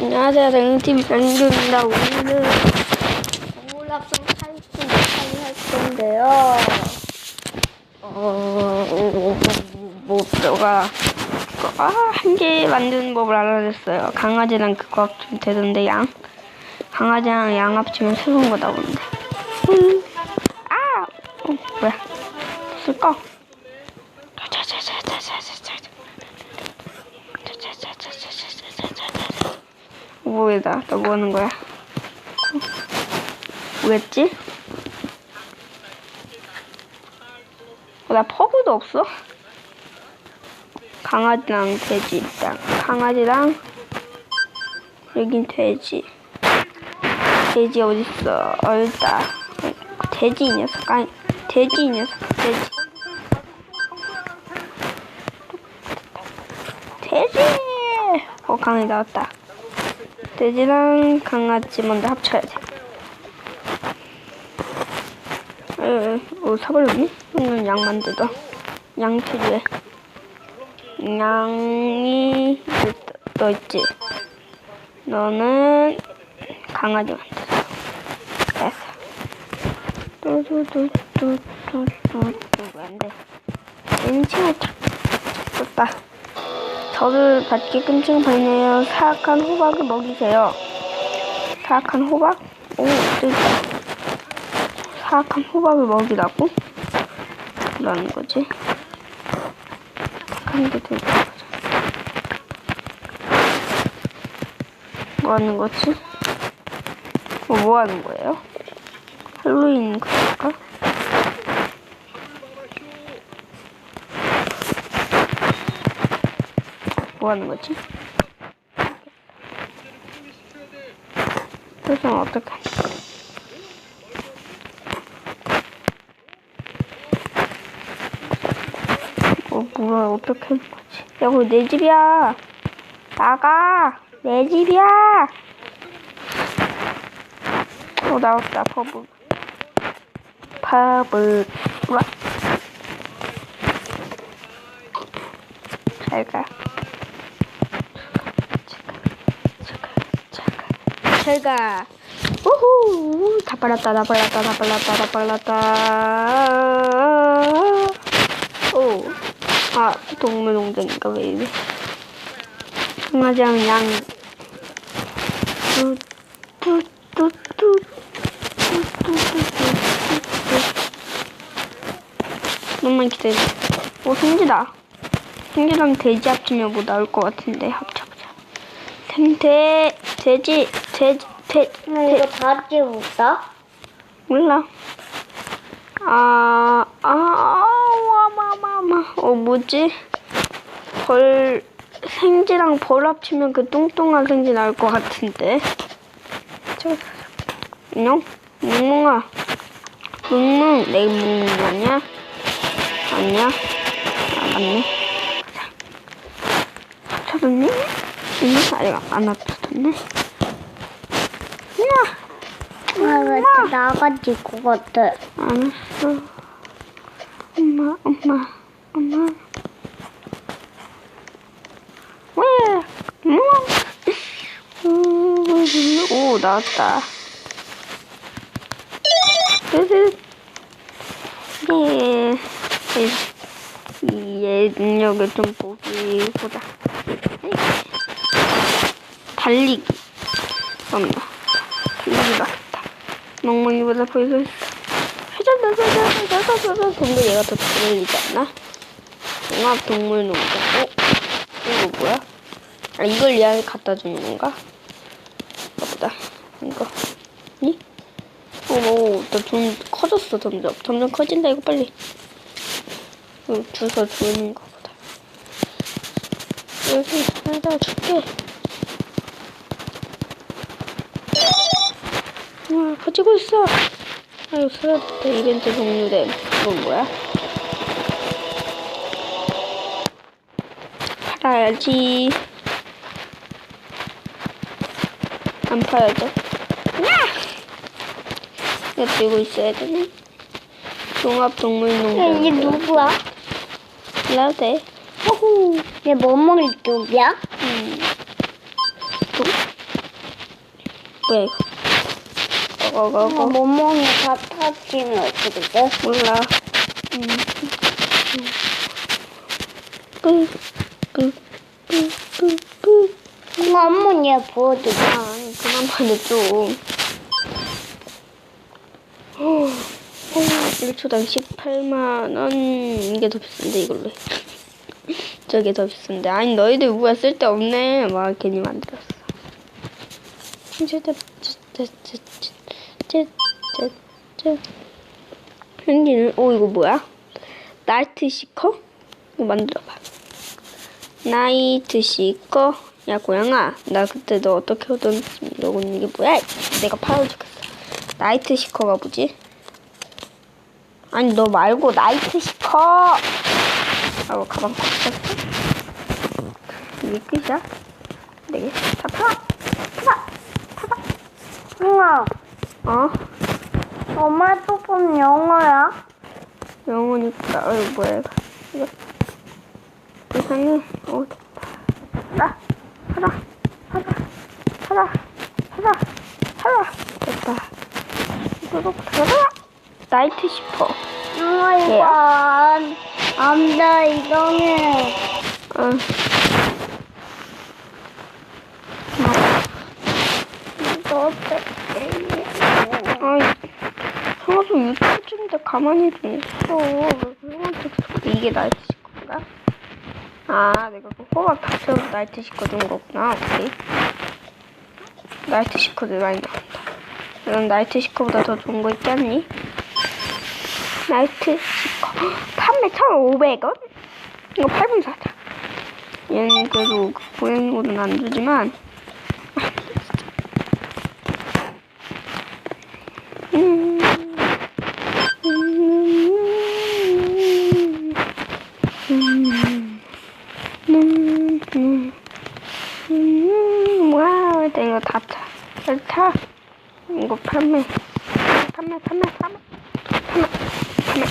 안녕하세요. 랭팀 랭입니다 오늘은 동물랍성 탈출 못하게 할 건데요. 어, 뭐, 뭐가, 아, 한 개 만드는 법을 알아냈어요. 강아지랑 그거 합치면 되던데, 양. 강아지랑 양 합치면 새로운 거 나오는데. 음, 아! 어, 뭐야. 쓸까? 뭐야, 나뭐 하는 거야? 뭐였지? 어, 나 퍼브도 없어? 강아지랑 돼지 일단 강아지랑 여긴 돼지. 돼지 어딨어? 어딨다. 돼지 이 녀석. 아니 돼지 이 녀석. 돼지. 돼지! 어 강아지 나왔다 돼지랑 강아지 먼저 합쳐야 돼 에, 어, 사버렸니? 이건 양 만들다. 양 필요해. 양이 너 있지? 너는 강아지 만들어. 됐어. 뚜두두두두두두 안 돼. 인칭을 착 썼다. 저를 끔찍한 반이네요. 사악한 호박을 먹이세요. 사악한 호박? 오, 또 있다. 사악한 호박을 먹이라고? 뭐라는 거지? 사악한 게 되게 거죠. 뭐 하는 거지? 뭐, 뭐 하는 거예요? 할로윈 그럴까? 뭐 하는 거지? 어떻게 하지? 어, 뭐야, 어떻게 하는 거지? 야, 그거 내 집이야! 나가! 내 집이야! 어, 나왔다. 퍼브. 와. 잘 가. 잘 가. 우후! 다 빨랐다, 다 빨랐다, 다 빨랐다, 다 빨랐다. 오. 아, 동물농장인가 왜 이래? 강아지랑 양. 좀만 기다려. 오, 생지다. 생지랑 돼지 합치면 뭐 나올 것 같은데 합쳐보자. 생돼 돼지 돼지 돼나 이거 다 찍었어? 몰라. 아, 아, 와마마마. 어, 뭐지? 벌, 생지랑 벌 합치면 그 뚱뚱한 생지 나올 것 같은데. 저, 안녕? 뭉뭉아. 뭉뭉, 내 뭉뭉 아니야? 아니야? 아, 맞네. 자. 찾았니? 응, 아직 안 합쳐졌네. 야! 아, 왜 이렇게 나가질 것 같아? 알았어. 엄마, 엄마, 엄마. 왜? 엄마. 오, 나왔다. 이- 얘 능력을 좀 보기 보자. 달리기. 엄마. 달리기 맞다. 멍멍이보다 보이고 있어. 회전회전회전회전회전 근데 얘가 더 어울리지 않나? 종합 동물 농장. 어? 이거 뭐야? 아 이걸 얘한테 갖다 주는 건가? 보다 이거. 니? 어머, 나좀 커졌어 점점. 점점 커진다 이거 빨리. 이거 주워 주는 거 보다. 여기 하나 줄게. 와, 커지고 있어. 아유, 쓰러졌다. 이벤트 종료됨. 이건 뭐야? 팔아야지. 안 팔아야죠. 야! 이거 들고 있어야 되네. 종합동물농장. 얘 누구야? 일러도 돼. 호호. 얘 머머리 누구야? 음. 종, 뭐야 이거? 어, 어거거거 몸몸이 다 터지면 어떻게 돼? 몰라. 음. 끄, 끄, 끄, 끄, 끄. 그거 한번 얘 보여줘. 그만 봐도 좀. 1초당 18만 원 이게 더 비싼데 이걸로 해. 저게 더 비싼데 아니 너희들 우가 쓸데없네 막 괜히 만들었어 현기는 오 이거 뭐야? 나이트 시커? 이거 만들어봐. 나이트 시커? 야 고양아. 나 그때 너 어떻게 얻었는지 이러고는 이게 뭐야? 내가 팔아주겠어 나이트 시커가 뭐지? 아니 너 말고 나이트 시커! 하고 가방 꽉 찼어. 이게 끝이야? 네개 다 팔아. 팔아. 팔 아 엄마, 어? 엄마 소품 영어야? 영어니까. 어이 뭐야 이거. 세상에 어 됐다. 팔아 팔아 팔아 팔아 팔아 됐다. 이거 들어가 나이트 시퍼. 엄마 이거 안, 안 돼, 이거는. 어. 너 어때? 아이, 형아도 유튜브 찍는데 가만히 좀 있어. 왜 형한테 계속 이게 나이트 시커인가? 아, 내가 그 호박 닥쳐서 나이트 시커 준 거구나. 오케이. 나이트 시커들 많이 나온다. 이런 나이트 시커보다 더 좋은 거 있지 않니? 나이트 시커. 판매 1,500원? 이거 8분 사자. 얘는 그래도 보행고는 안 주지만. 음. 음. 음. 음. 음. 와, 나 이거 다 차. 빨리 차. 이거 판매. 판매, 판매, 판매. 판매, 판매.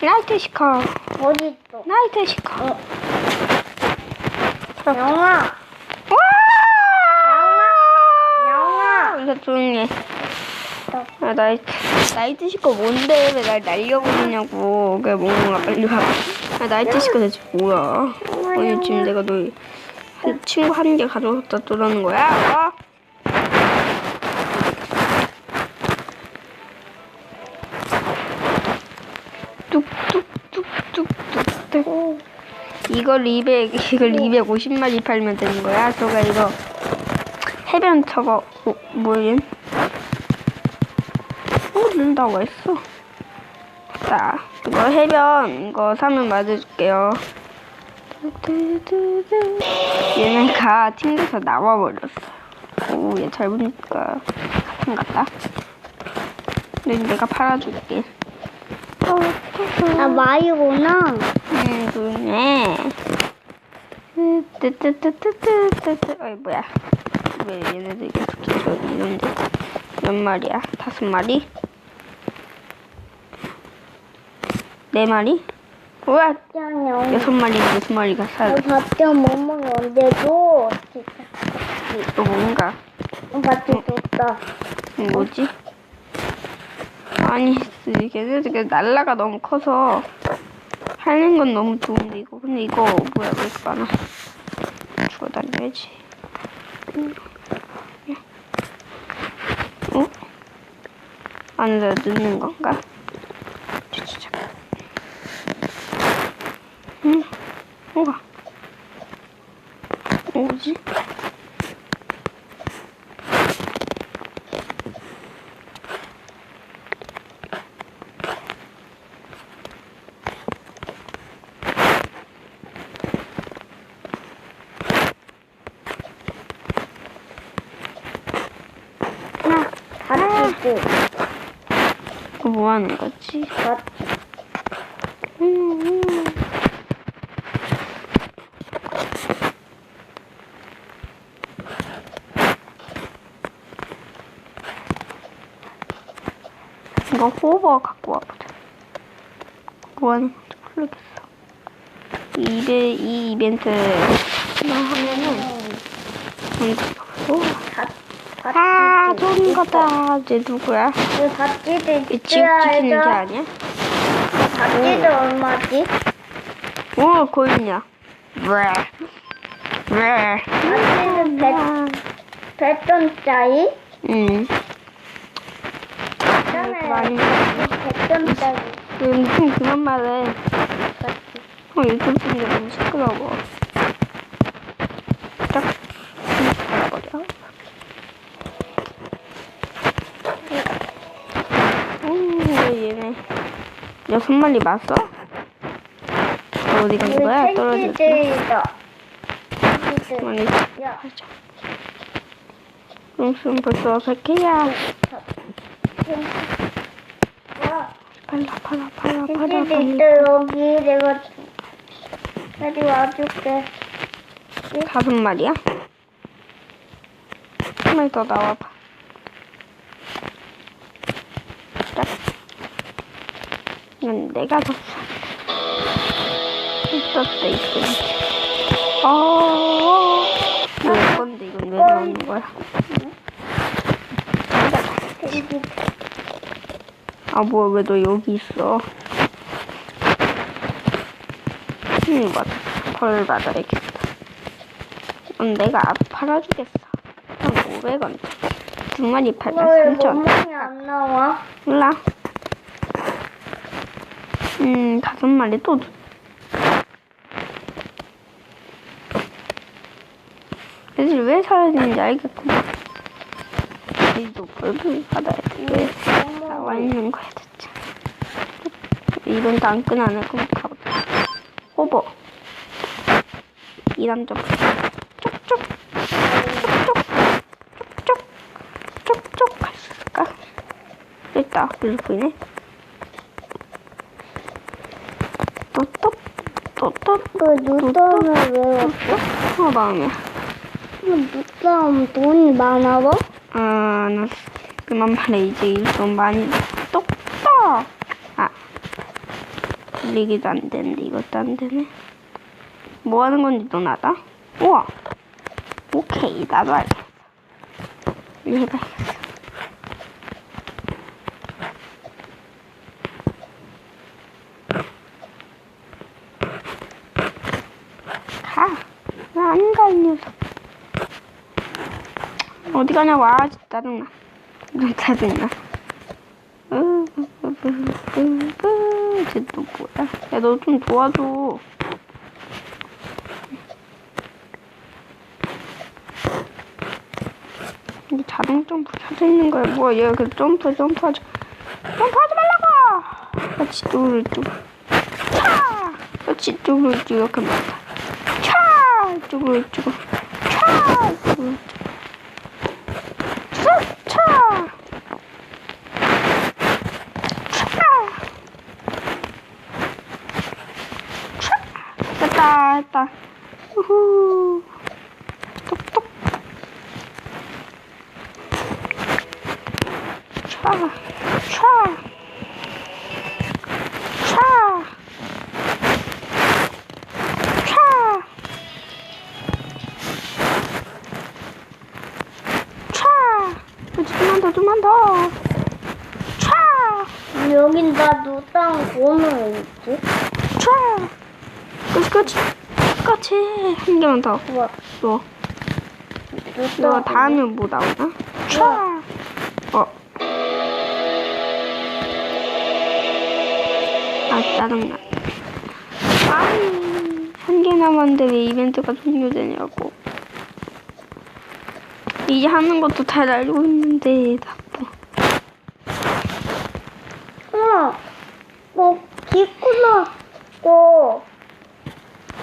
나이트 시커. 어디 있어? 나이트 시커. 어. 영아, 와! 영아. 이거 조용히 해. 아, 나이트, 나이트 시커 뭔데? 왜 날 날려버리냐고. 그래, 몽몽아, 빨리 와. 아, 나이트 시커 대체 뭐야? 아니, 지금 내가 너 한, 친구 한 개 가져왔다 또라는 거야? 어? 이걸 200, 이걸 250마리 팔면 되는 거야? 저가 이거 해변 저거, 어, 뭐야? 어, 는다고 했어. 자, 이거 해변 이거 사면 맞을게요. 얘네가 튕겨서 나와버렸어. 오, 얘잘 보니까 사탕 같다. 근데 내가 팔아줄게. 나 마이구나. 음, 그네. 뜨뜨뜨뜨뜨뜨뜨. 어이, 뭐야. 왜 얘네들 이렇게 저기 있는데. 몇 마리야? 다섯 마리? 네 마리? 우와, 짠, 여섯 마리, 여섯 마리가 살. 밥좀 못? 진짜. 또 뭔가. 밥좀 줬다. 뭐지? 아니, 걔네들 날라가 너무 커서 하는 건 너무 좋은데 이거 근데 이거 뭐야 왜 이렇게 많아? 주워 다녀야지. 어? 안에다 넣는 건가? 주주자. 응, 뭐가? 뭐지? 하나, 밥 주지. 이거 뭐 하는 거지? 밥. 음, 음. 이거 호버 갖고 와보자. 모르겠어. 이, 이베, 이 이벤트 나 하면은, 음, 오, 아, 좋은 거다. 이제 누구야? 이 바지도 이집 지키는 게 아니야? 바지도 얼마지? 오, 고인이야. 왜? 왜? 바지는 백, 백점짜리? 응. 있잖아요. 많이 백점짜리. 무슨 그만 말해. 어, 유튜브 중에 너무 시끄러워. 딱, 버려. 음, 왜 얘네. 여섯 마리 맞어? 저 어디 간 거야? 떨어졌어? 야, 용순 벌써 100개야. 와, 팔라, 팔라, 팔라, 팔라, 캔디들 팔라. 있다, 여기. 내가 빨리 와줄게. 다섯 마리야? 한 마리 더 나와봐. 이건 내가 더 사. 있었다, 있었다. 아, 왜 건데, 이건 왜 나오는 거야? 아, 뭐야, 왜 너 여기 있어? 응, 맞아. 벌 받아야겠다. 음, 내가 팔아주겠어. 한 500원. 두 마리 팔면 왜 3,000원. 멍멍이 안 나와? 몰라. 음, 다섯 마리 또. 주- 애들 왜 사라지는지 알겠구나. 우리도 벌을 받아야 돼. 왜 나와 있는 거야, 대체. 이번도 안 끝나네. 그럼 가보자. 호보. 이 남자 쪽쪽. 쪽쪽. 쪽쪽. 쪽쪽. 할수 있을까? 됐다. 여기 보이네. 또똑. 또똑. 그 눈싸움을 왜 왔어? 어, 마음이야. 눈싸움 돈이 많아 봐? 아, 나 그만 말해. 이제 좀 많이 똑똑. 아, 들리기도 안 되는데 이것도 안 되네. 뭐 하는 건지 넌 알아? 우와. 오케이, 나도 알겠어. 이거 해봐야겠어. 가. 왜 안 가, 이 녀석. 어디 아 진짜 짜증나 좀 짜증나 쟤또 뭐야? 야 너 좀 도와줘. 이게 자동 점프 켜져 있는 거야. 뭐야 얘가 그 점프 점프하지. 점프하지 말라고! 같이 뚜루뚜 차! 같이 뚜루뚜 이렇게 막차! 뚜루뚜차 뚜루뚜 차! 차! 차! 됐다, 됐다. 우후. 똑 한 개만 더. 우와, 너, 너. 다음에 뭐 나오나? 차! 어. 아, 짜증나. 아이, 한개 남았는데 왜 이벤트가 종료되냐고. 이제 하는 것도 잘 알고 있는데, 나빠. 어, 뭐, 기꾸나, 고,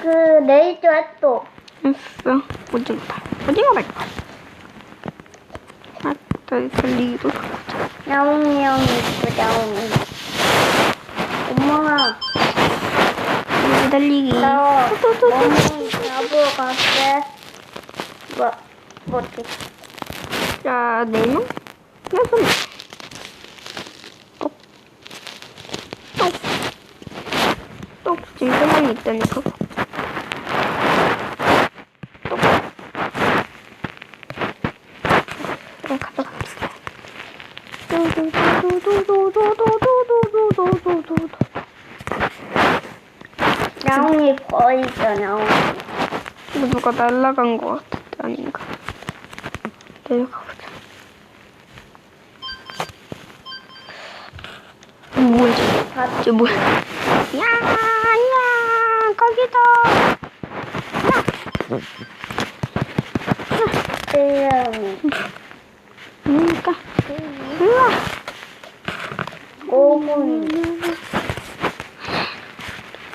그, 레이저 했 어. 했어. 오징어 발. 오징어 발. 아, 달, 달리기도 좋고. 야옹이 형이 있고, 야옹이. 엄마가, 달리기, 달리기. 나. 멍멍이 잡으러 갈게. 뭐, 뭐지? 자, 네 명? 여섯 명. 똑. 똑. 똑. 지금 세명이 있다니까. 있잖아. 근데 누가 날라간 것 같아. 아닌가. 내려가보자. 음, 뭐야, 저. 저 뭐야. 야, 야, 거기도. 야. 야. 그러니까. 우와. 오분.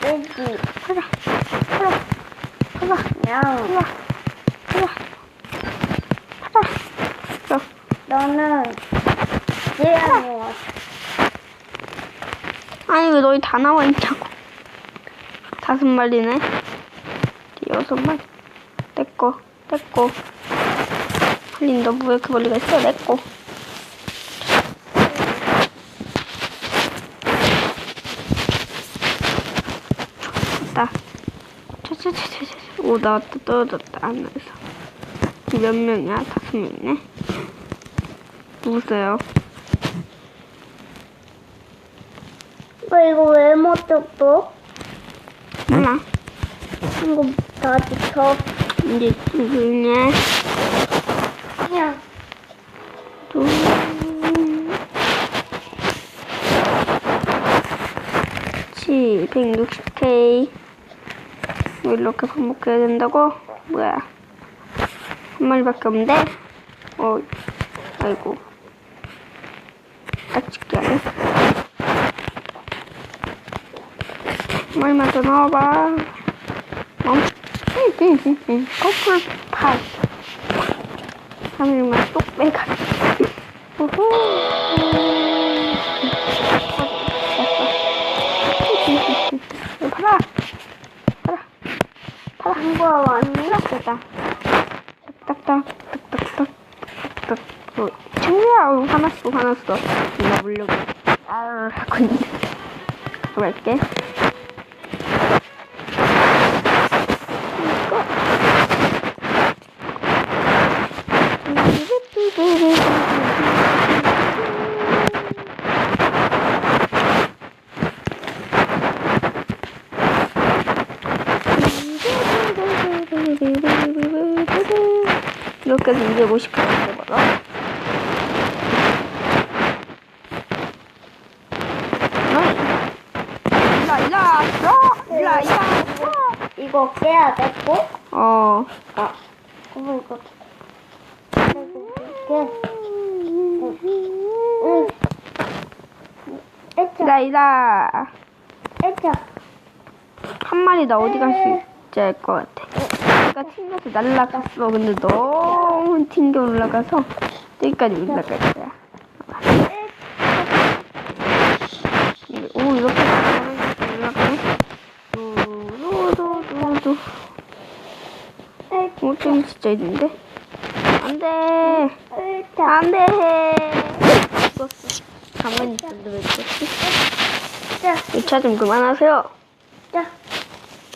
오분. 가자, 양. 가자, 너는 얘랑 왔어. 아니 왜 너희 다 나와 있냐고. 다섯 마리네. 여섯 마리. 내꺼, 내꺼. 할린 너왜 이렇게 멀리 갔어? 내꺼. 나. 차차차차차. 오 나왔다 떨어졌다 하늘에서. 몇 명이야? 다섯 명이네. 누구세요? 너 이거 왜못 뜯어? 몰라. 이거 다시 쳐. 이제 누구냐? 그냥 둘. 그치, 160K. 뭐 이렇게 반복해야 된다고? 뭐야. 한 마리밖에 없는데? 어, 아이고. 딱 찍게 하네. 한 마리만 더 넣어봐. 어? 커플 파이. 3일만 쏙 빼가. 우후. 봐라. 누가 왔니? 됐다. 딱딱 딱, 딱딱딱, 딱딱. 어, 친구야, 어, 화났어, 화났어. 나 물려고. 아, 하고. 가볼게. 이렇게 해서 250개 만들어봐라. 일라, 일라. 이거 깨야 됐고. 어. 아, 어머 이거. 응. 애자, 일라. 애자. 한 마리 나 어디 갈수알것 같아. 내가 튕겨서 날라갔어. 근데 너무 튕겨 올라가서 여기까지 올라갈 거야. 오 이렇게 올라가네. 도도도도도. 오, 좀 진짜 있는데? 안 돼. 안 돼. 죽었어. 가만히 있었는데 왜 죽었지? 자, 2차 좀 그만하세요. 자.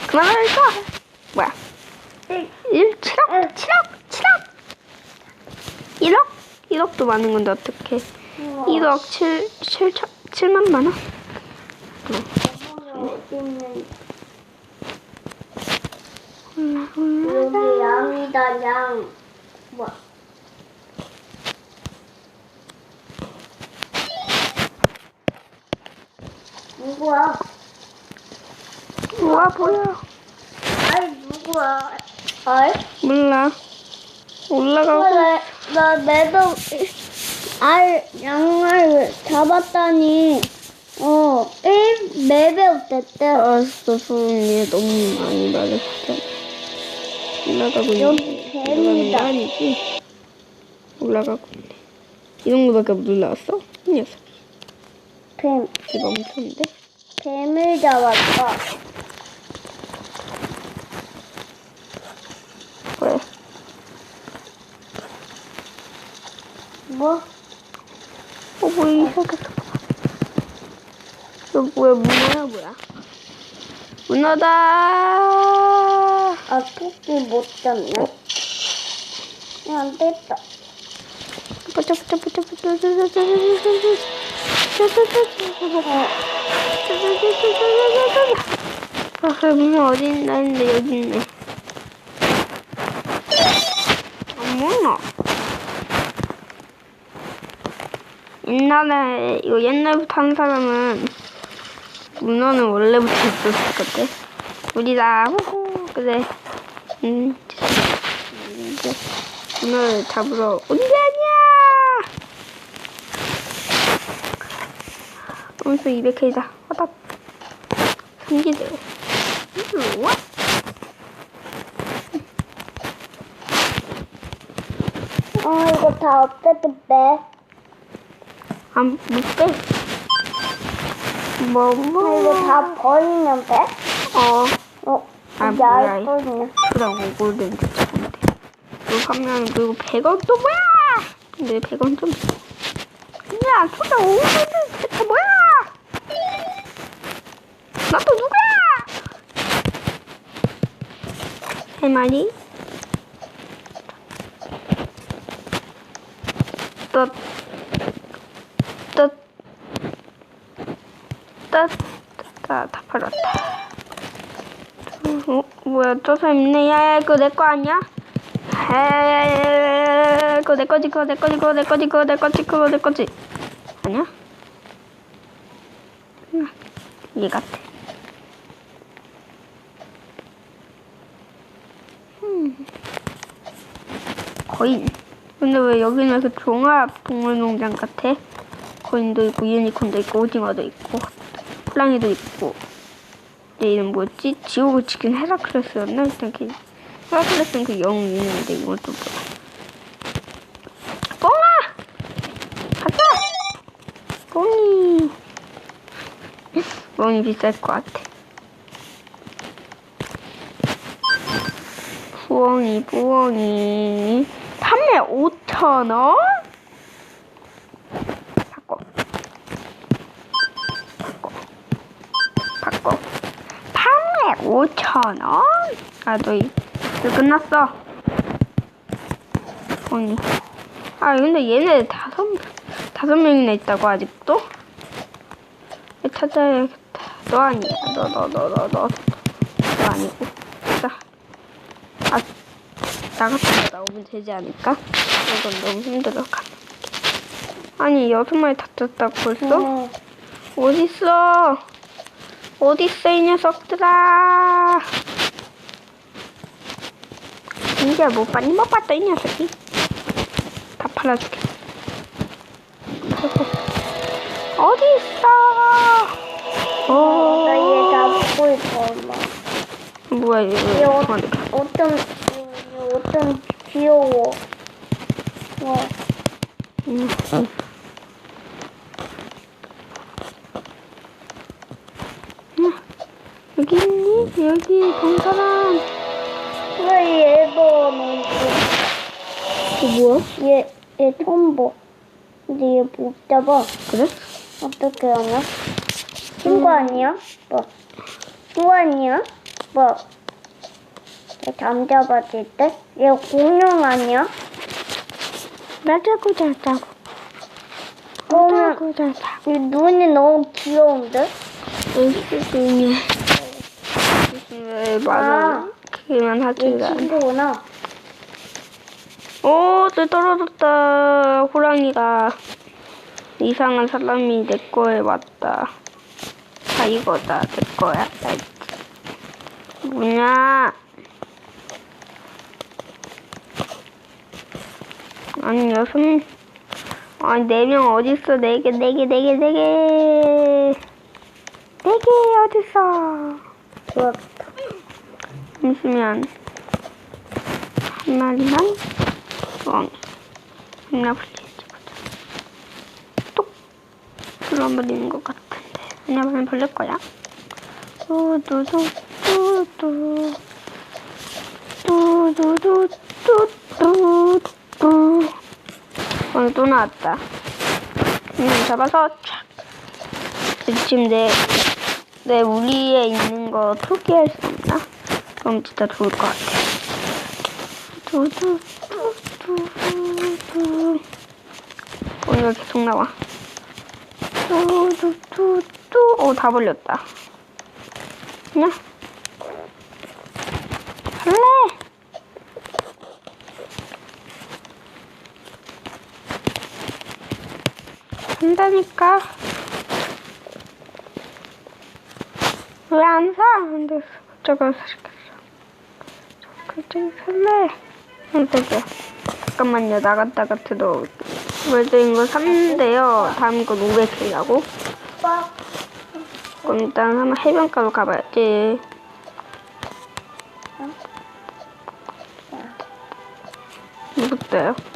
그만하니까. 뭐야? 일. 1, 7억? 7억? 7억? 1억? 1억도 많은 건데 어떡해. 1억 7, 7, 7만만 원? 어디는 올라, 올라. 여기 양이다 양. 뭐? 누구야? 우와, 보여. 아이 누구야? 아이? 몰라. 올라가고. 나, 나 매도 알 양을 잡았다니 어 1, 4배 됐대 알았어, 소은이 너무 많이 말했어. 올라가고 있네. 올라가는. 거 아니지? 올라가고 있네. 이 정도밖에 못 올라왔어? 이 녀석. 뱀, 집 멈췄는데? 뱀을 잡았다 그래. 뭐? 어, 뭐야, 이상하다. 이거 뭐야, 문어야, 뭐야? 문어다! 아 토끼 못 잡네 야, 안 됐다 붙여, 붙여, 붙여, 붙여, 붙여, 붙여, 붙여, 붙여. 아, 분명 어디 있나 했는데 여기 있네. 안 보이나? 옛날에, 이거 옛날부터 한 사람은 문어는 원래부터 있었을 것 같아. 우리다, 호호, 그래. 음, 이제 문어를 잡으러 온 게 아니야! 엄수 200회이다. 화답. 삼기대로. 우와. 어, 이거 다 빼? 안, 못 빼. 뭐, 아, 뭐. 이거 다 버리면 빼? 어, 어, 아, 뭐야, 알 거냐? 그라고 골든 좋은데. 이거 하면 그리고 100원 또 뭐야? 근데 100원 좀. 야, 초장 500원 대체 뭐야? 나 또 누구야? 세 마리. 또, 또, 또, 다, 다 팔았다. 어, 뭐야, 저 사람 있네. 야, 야, 그거 내 거 아니야? 에, 그거 내 거지, 그거 내 거지, 그거 내 거지, 그거 내 거지, 그거 내 거지. 아니야? 음, 얘 같아. 음. 거인. 근데 왜 여기는 그 종합 동물농장 같아? 거인도 있고, 유니콘도 있고, 오징어도 있고, 호랑이도 있고. 내 이름 뭐였지? 지옥을 지킨 헤라클레스였나? 일단 걔 헤라클레스는 그 영웅 있는데 이것도 뭐야? 뽕아! 가자! 뽕이 뽕이 비쌀 것 같아 부엉이 부엉이 판매 5천원? 5,000원? 아, 너, 이거 끝났어. 아니. 아, 근데 얘네 다섯, 다섯 명이나 있다고, 아직도? 찾아야겠다. 너 아니야. 너, 너, 너, 너, 너. 너 아니고. 자. 아, 나갔다 나오면 되지 않을까? 이건 너무 힘들어. 아니, 여섯 마리 다 떴다고 벌써? 어. 어딨어? 어딨어 이 녀석들아? 이제 못 봤니? 못 봤다 이 녀석이. 다 팔아줄게. 어디 있어? 어. 나얘 잡고 있어, 엄마. 뭐야 이거? 얘 어, 얘 어쩜 귀여워. 어, 응. 응. 응. 여기 있니? 여기 본 사람. 왜 얘도 너무 그 뭐야? 얘, 얘 처음 봐. 근데 얘 못 잡아. 그래? 어떻게 하냐? 친구 아니야? 뭐? 친구 아니야? 뭐? 얘 잠 잡아줄 때? 얘 공룡 아니야? 나자고 자자고. 공룡, 자고 자자고. 얘 눈이 너무 귀여운데? 조용히. 왜얘 하지 마. 친구구나. 오, 또 떨어졌다. 호랑이가 이상한 사람이 내 거에 왔다. 다 이거다. 내 거야. 뭐냐? 아니 여섯 명- 아니 네명 어딨어? 네 개, 네 개, 네 개, 네 개. 네 개 어딨어? 좋았다. 잠시만. 한 마리만 왕. 하나불리 찍어줘. 똑! 불러버리는 것 같은데. 하나불리 벌릴 거야. 뚜뚜, 뚜. 오늘 또 나왔다. 그냥 잡아서 촥. 지금 내, 내 우리에 있는 거 토끼할 수 없나? 그럼 진짜 좋을 것 같아. 두두, 두두, 두. 오늘 계속 나와. 뚜뚜뚜뚜. 어, 다 벌렸다. 그냥. 할래? 한다니까. 왜 안 사? 근데 저거 사겠어. 갑자기 살래. 선택이야. 잠깐만요. 나갔다가 들어올게. 그래도 이거 샀는데요. 다음 건 500개라고. 아빠. 그럼 일단 한번 해변가로 가봐야지. 무섭대요.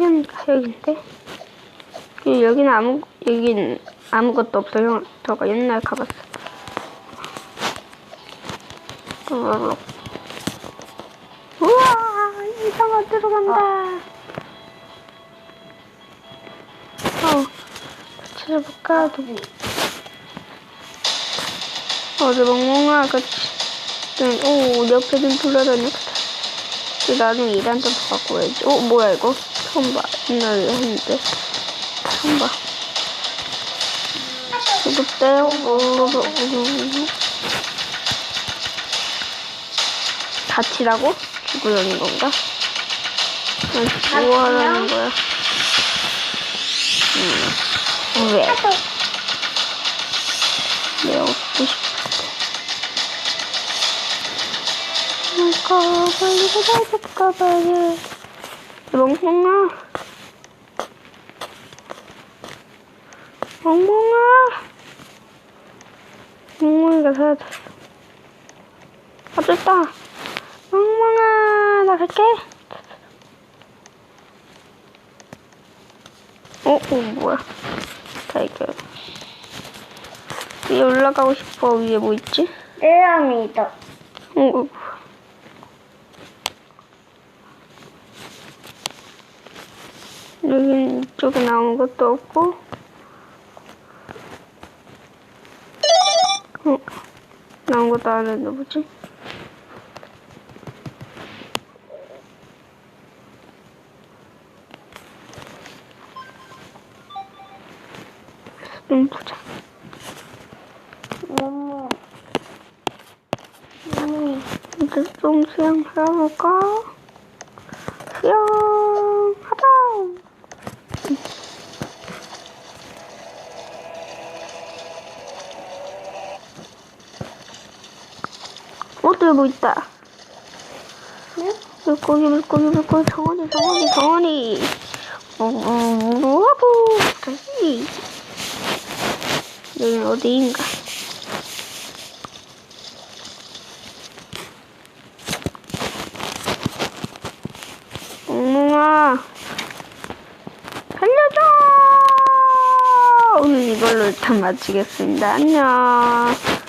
해변가 여긴데? 그 여기는 아무, 여긴 아무것도 없어요. 저가 옛날 가봤어. 우와, 이상한 들어간다. 어, 찾아볼까? 어디 멍멍아, 그치? 오, 옆에 좀 돌아다녔다. 이제 나중에 일한 점 갖고 와야지. 어, 뭐야, 이거? 했는데. 처음 봐. 무섭대요. 우르르, 우르르. 다치라고? 죽으려는 건가? 하라는 거야? 음, 왜? 내 얻고 싶은데. 뭘까, 빨리 해봐야겠다, 빨리. 멍멍아. 멍멍아. 멍멍이가 사야 돼. 아, 됐다. 멍멍아, 나 갈게. 어, 어, 뭐야. 달걀. 위에 올라가고 싶어. 위에 뭐 있지? 내lam이다. 어, 어. 여긴 이쪽에 아무것도 없고. 어, 아무것도 안 했나 보지? 좀 보자. 너무. 이제 좀 수영 해볼까? 수영하자! 어, 또뭐 있다. 네? 물고기, 물고기, 물고기, 정원이, 정원이, 정원이. 어, 어, 다시. 여긴 어디인가? 엉망아 살려줘 오늘 이걸로 일단 마치겠습니다 안녕